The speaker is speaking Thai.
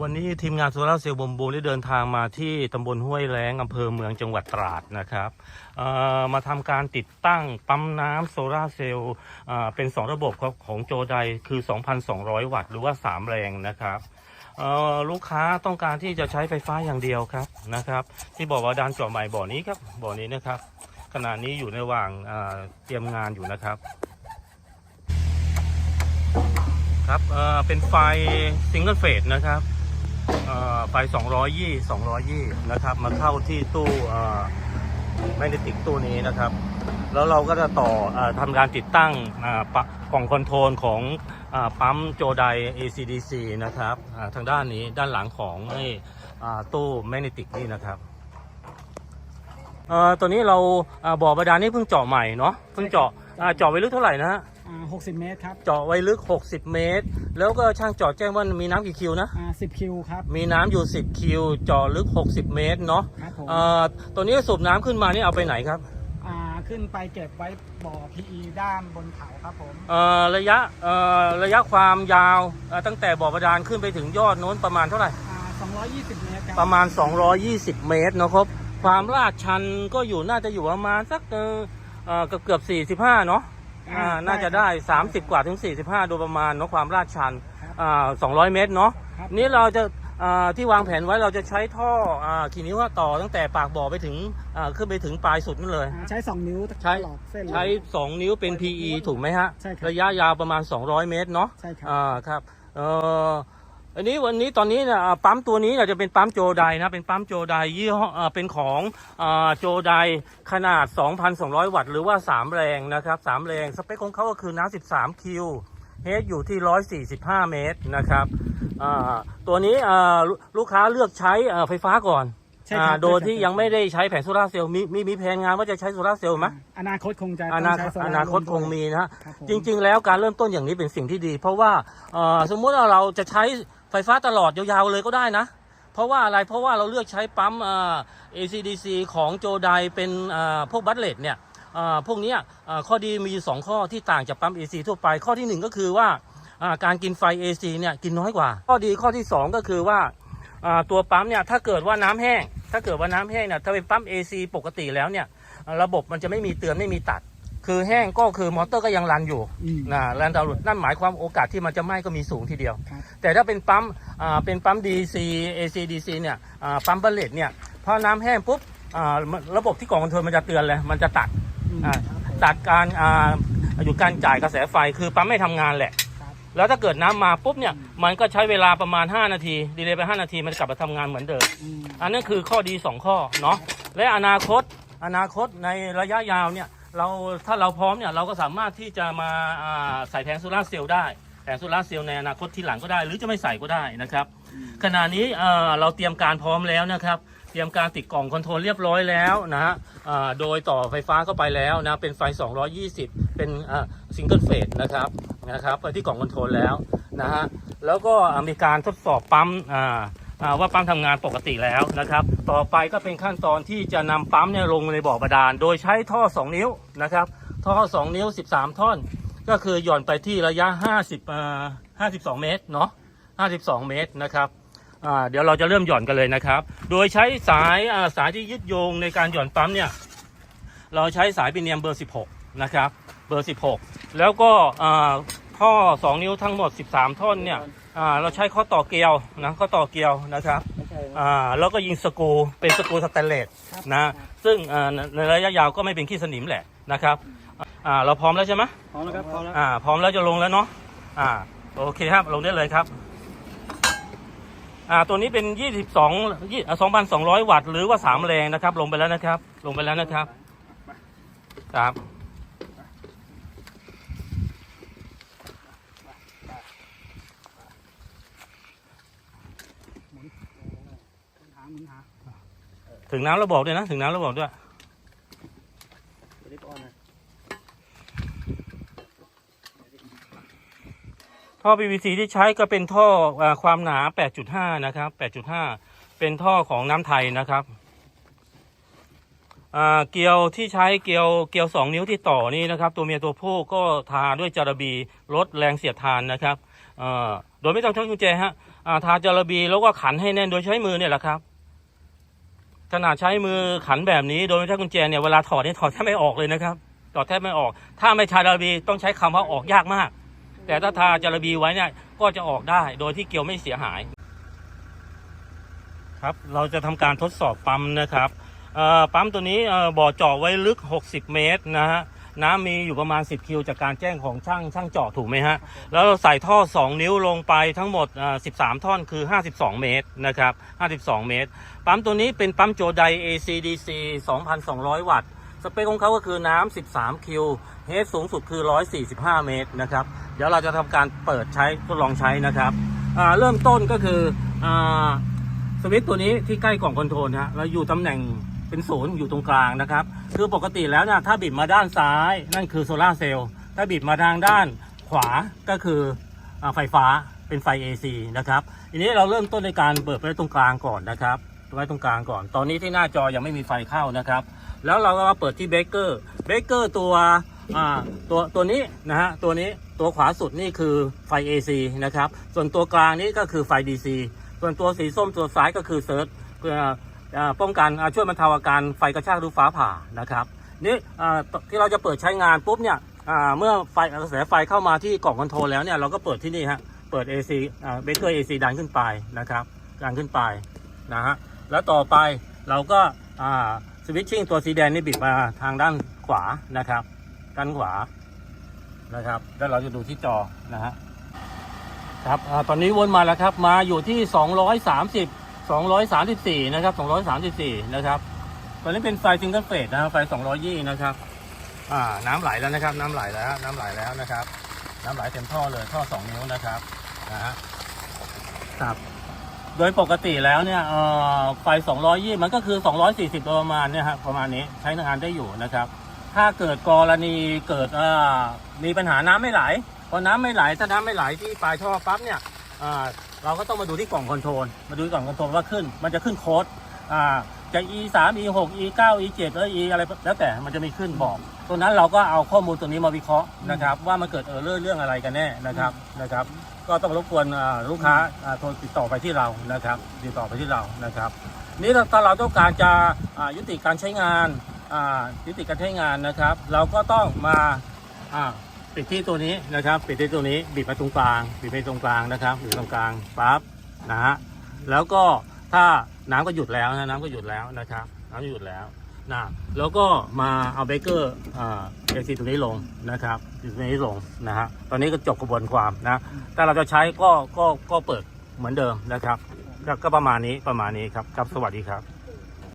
วันนี้ทีมงานโซลาร์เซลล์บมบูได้เดินทางมาที่ตำบลห้วยแล้งอำเภอเมืองจังหวัดตราดนะครับมาทำการติดตั้งปั๊มน้ำโซลาร์เซลล์เป็น 2 ระบบครับของโจไดคือ 2,200 วัตต์หรือว่า 3 แรงนะครับลูกค้าต้องการที่จะใช้ไฟฟ้าอย่างเดียวครับนะครับ ที่บอกว่าดานจาะใหม่บ่อนี้ครับบ่อนี้นะครับ ขณะนี้อยู่ในระหว่างเตรียมงานอยู่นะครับครับเเป็นไฟซิงเกิลเฟสนะครับ ไฟ 220 220 นะครับ มาเข้าที่ตู้แมกเนติกตู้นี้นะครับ แล้วเราก็จะต่ออทำการติดตั้งกล่องคอนโทรลของอปั๊มโจได ACDC นะครับทางด้านนี้ด้านหลังของอตู้แมกเนติกนี่นะครับตัวนี้เราบ่อบาดาลนี่เพิ่งเจาะใหม่เนาะเพิ่งเจาะเจาะไว้ลึกเท่าไหร่นะฮะ อ่า60 เมตรครับเจาะไว้ลึก 60 เมตร แล้วก็ช่างเจาะแจ้งว่ามีน้ำกี่คิวนะ อ่า10 คิวครับ มีน้ำอยู่ 10 คิว เจาะลึก 60 เมตรเนาะครับผมเอ่อตัวนี้สูบน้ำขึ้นมานี่เอาไปไหนครับอ่าขึ้นไปเก็บไว้บ่อ PE ด้านบนเขาครับผม เอ่อระยะเอ่อระยะความยาวเอ่อตั้งแต่บ่อบาดาลขึ้นไปถึงยอดโน้นประมาณเท่าไหร่ อ่า220 เมตรครับประมาณ 220 เมตรนะครับ ความลาดชันก็อยู่น่าจะอยู่ประมาณสักเอ่อเอ่อเกือบเกือบ45 เนาะ อ่าน่าจะได้ 30 กว่าถึง 45 โดยประมาณเนาะความลาดชันอ่า200 เมตรเนาะครับ นี่เราจะอ่าที่วางแผนไว้เราจะใช้ท่ออ่าขีนิ้วต่อตั้งแต่ปากบ่อไปถึงอ่าขึ้นไปถึงปลายสุดนั่นเลย อ่าใช้2นิ้วตใช้ลอดเส้นเลย ใช้ 2 นิ้วเป็น PE ถูกไหมฮะ ใช่ครับระยะยาวประมาณ 200 เมตรเนาะใช่ครับ อ่าครับเอ่อ อันนี้วันนี้ตอนนี้เนี่ยอ่าปั๊มตัวนี้เนี่ยจะเป็นปั๊มโจไดนะเป็นปั๊มโจไดยี่ห้ออ่าเป็นของอ่าโจไดขนาด 2,200 วัตต์หรือว่า 3 แรงนะครับ 3 แรงสเปคของเขาก็คือน้ำ13 คิวเฮดอยู่ที่ 145 เมตรนะครับอ่าตัวนี้อ่าลูลูกค้าเลือกใช้อ่าไฟฟ้าก่อนใช่ครับอ่าโดยที่ยังไม่ได้ใช้แผงโซลาร์เซลล์มีมีมีแผนงานว่าจะใช้โซลาร์เซลล์ไหมอนาคตคงจะอต้งนาใช้คตโซลร์อนาคตคงมีนะฮะครับผมจริง ๆ แล้วการเริ่มต้นอย่างนี้เป็นสิ่งที่ดี เพราะว่าเอ่อสมมุติว่าเราจะใช้ ไฟฟ้าตลอดยาวๆเลยก็ได้นะ เพราะว่าอะไรเพราะว่าเราเลือกใช้ปั๊มเอ่อ ACDC ของโจไดเป็นพวกบัตเลตเนี่ยพวกนี้ข้อดีมีอยู่สองข้อที่ต่างจากปั๊ม AC ทั่วไป ข้อที่หนึ่งก็คือว่าการกินไฟ AC เนี่ยกินน้อยกว่า ข้อดีข้อที่สองก็คือว่าอ่าตัวปั๊มเนี่ยถ้าเกิดว่าน้ำแห้ง ถ้าเกิดว่าน้ำแห้งเนี่ยถ้าเป็นปั๊ม AC ปกติแล้วเนี่ยระบบมันจะไม่มีเตือนไม่มีตัด คือแห้งก็คือมอเตอร์ก็ยังรันอยู่อืม นะรันดาวน์โหลดนั่นหมายความโอกาสที่มันจะไหม้ก็มีสูงทีเดียว ครับ แต่ถ้าเป็นปั๊มอ่าเป็นปั๊ม DC AC DC เนี่ยอ่าปั๊มบัลเลตเนี่ยพอน้ำแห้งปุ๊บอ่ามันระบบที่กล่องคอนโทรลมันจะเตือนเลยมันจะตัดอืม อ่าครับผมตัดการอ่าหยุดการจ่ายกระแสไฟคือปั๊มไม่ทำงานแหละ ครับแล้วถ้าเกิดน้ำมาปุ๊บเนี่ยมันก็ใช้เวลาประมาณ 5 นาที ดีเลยไป 5 นาทีมันกลับมาทำงานเหมือนเดิม อืม อันนั้นคือข้อดี 2 ข้อเนาะและอนาคตอนาคตในระยะยาวเนี่ย เราถ้าเราพร้อมเนี่ยเราก็สามารถที่จะมาอ่าใส่แผงโซลาร์เซลล์ได้แผงโซลาร์เซลล์ในอนาคตที่หลังก็ได้ หรือจะไม่ใส่ก็ได้นะครับขณะนี้เอ่อเราเตรียมการพร้อมแล้วนะครับ เตรียมการติดกล่องคอนโทรลเรียบร้อยแล้วนะฮะอ่าโดยต่อไฟฟ้าเข้าไปแล้วนะเป็นไฟ 220 เป็นซิงเกิลเฟสนะครับนะครับไปที่กล่องคอนโทรลแล้วนะฮะแล้วก็มีการทดสอบปั๊มอ่าอ่า ว่าปั๊มทำงานปกติแล้วนะครับ ต่อไปก็เป็นขั้นตอนที่จะนำปั๊มเนี่ยลงในบ่อบาดาล โดยใช้ท่อ 2 นิ้วนะครับ ท่อ 2 นิ้ว 13 ท่อน ก็คือหย่อนไปที่ระยะ 50อ่า52 เมตรเนาะ52 เมตรนะครับอ่าเดี๋ยวเราจะเริ่มหย่อนกันเลยนะครับ โดยใช้สายอ่าสายที่ยึดโยงในการหย่อนปั๊มเนี่ย เราใช้สายปีเนียมเบอร์ 16 นะครับ เบอร์ 16 แล้วก็อ่าท่อ 2 นิ้วทั้งหมด 13 ท่อนเนี่ย อ่าเราใช้ข้อต่อเกลียวนะข้อต่อเกลียวนะครับไม่ใช่ว่าอ่าแล้วก็ยิงสกรูเป็นสกรูสแตนเลสครับนะซึ่งอ่าในในระยะยาวก็ไม่เป็นขี้สนิมแหละนะครับอ่าเราพร้อมแล้วใช่ไหมพร้อมแล้วครับพร้อมแล้วอ่าพร้อมแล้วจะลงแล้วเนาะอ่าโอเคครับลงได้เลยครับอ่าตัวนี้เป็น 22ยี่2,200 วัตต์หรือว่า 3 แรงนะครับ ลงไปแล้วนะครับ ลงไปแล้วนะครับครับ หมุน มุนหาถึงน้ำเราบอกด้วยนะถึงน้ำเราบอกด้วยรีบออนนะท่อ PVC ที่ใช้ก็เป็นท่ออาความหนา 8.5 นะครับ 8.5 เป็นท่อของน้ำไทยนะครับอ่าเกลียวที่ใช้เกลียวเกลียว 2 นิ้วที่ต่อนี่นะครับ ตัวเมียตัวผู้ก็ทาด้วยจารบีลดแรงเสียดทานนะครับอ่อโดยไม่ต้องใช้กุญแจฮะอ่าทาจารบีแล้วก็ขันให้แน่นโดยใช้มือเนี่ยแหละครับ ขนาดใช้มือขันแบบนี้ โดยไม่ใช้กุญแจเนี่ยเวลาถอดนี่ถอดแทบไม่ออกเลยนะครับถอดแทบไม่ออก ถ้าไม่ทาจารบีต้องใช้คำว่าออกยากมาก แต่ถ้าทาจารบีไว้เนี่ยก็จะออกได้โดยที่เกลียวไม่เสียหาย ครับเราจะทำการทดสอบปั๊มนะครับปั๊มตัวนี้บ่อเจาะไว้ลึก 60 เมตรนะฮะ น้ำมีอยู่ประมาณ 10 คิว จากการแจ้งของช่างช่างเจาะถูกไหมฮะ แล้วเราใส่ท่อ 2 นิ้วลงไปทั้งหมด 13 ท่อนคือ 52 เมตรนะครับ 52 เมตร ปั๊มตัวนี้เป็นปั๊มโจได ACDC 2,200 วัตต์ สเปคของเขาก็คือน้ำ 13 คิว เฮดสูงสุดคือ 145 เมตรนะครับ เดี๋ยวเราจะทำการเปิดใช้ทดลองใช้นะครับเริ่มต้นก็คืออสวิตตัวนี้ที่ใกล้กล่องคอนโทรลนะฮะเราอยู่ตำแหน่ง เป็นศูนย์อยู่ตรงกลางนะครับ คือปกติแล้วเนี่ยถ้าบิดมาด้านซ้ายนั่นคือโซลาร์เซลล์ถ้าบิดมาทางด้านขวาก็คืออไฟฟ้าเป็นไฟ AC นะครับทีนี้เราเริ่มต้นในการเปิดไว้ตรงกลางก่อนนะครับไว้ตรงกลางก่อน ตอนนี้ที่หน้าจอยังไม่มีไฟเข้านะครับ แล้วเราก็มาเปิดที่เบเกอร์เบเกอร์ตัวตัวตัวนี้นะฮะตัวนี้ตัวขวาสุดนี่คือไฟ AC นะครับส่วนตัวกลางนี้ก็คือไฟ DC ส่วนตัวสีส้มตัวซ้ายก็คือเซิร์ช ป้องกันช่วยบรรเทาอาการไฟกระชากหรือฟ้าผ่านะครับนี่ที่เราจะเปิดใช้งานปุ๊บเนี่ยเมื่อไฟกระแสไฟเข้ามาที่กล่องคอนโทรลแล้วเนี่ยเราก็เปิดที่นี่ฮะเปิด AC อ่าเบเกอร์ AC ดันขึ้นไปนะครับดันขึ้นไปนะฮะแล้วต่อไปเราก็สวิตชิ่งตัวสีแดงนี่บิดมาทางด้านขวานะครับด้านขวานะครับแล้วเราจะดูที่จอนะฮะครับอตอนนี้วนมาแล้วครับมาอยู่ที่ 230 234 นะครับ 234 นะครับ ตอนนี้เป็นไฟซิงเกิลเฟสนะครับ ไฟ220นะครับ อ่า น้ำไหลแล้วนะครับ น้ำไหลแล้ว น้ำไหลแล้วนะครับ น้ำไหลเต็มท่อเลย ท่อ 2 นิ้วนะครับ นะฮะครับ โดยปกติแล้วเนี่ยเอ่อไฟ220มันก็คือ 240โดยประมาณเนี่ยครับประมาณนี้ ใช้งานได้อยู่นะครับ ถ้าเกิดกรณีเกิดเอ่อมีปัญหาน้ำไม่ไหล พอ น้ำไม่ไหล ถ้าน้ำไม่ไหลที่ปลายท่อปั๊บเนี่ย เราก็ต้องมาดูที่กล่องคอนโทรลมาดูกล่องคอนโทรลว่าขึ้น มันจะขึ้นโค้ดอ่าจะ e 3 e 6 e 9 e 7แล้ว e อะไรแล้วแต่มันจะมีขึ้นบอกตัวนั้นเราก็เอาข้อมูลตัวนี้มาวิเคราะห์นะครับ ว่ามันเกิดเออร์เรื่องอะไรกันแน่นะครับนะครับ ก็ต้องรบกวนลูกค้าโทรติดต่อไปที่เรานะครับ ติดต่อไปที่เรานะครับ นี่ถ้าเราต้องการจะยุติการใช้งานยุติการใช้งานนะครับ เราก็ต้องมา ปิดที่ตัวนี้นะครับ ปิดที่ตัวนี้บิดไปตรงกลางบิดไปตรงกลางนะครับบิดตรงกลางปั๊บนะฮะแล้วก็ถ้าน้ำก็หยุดแล้วนะน้ำก็หยุดแล้วนะครับน้ำหยุดแล้วนะแล้วก็มาเอาเบเกอร์อ่าเอซีตัวนี้ลงนะครับตัวนี้ลงนะฮะตอนนี้ก็จบกระบวนความนะถ้าเราจะใช้ก็ก็ก็เปิดเหมือนเดิมนะครับ ก็ประมาณนี้ประมาณนี้ครับครับสวัสดีครับ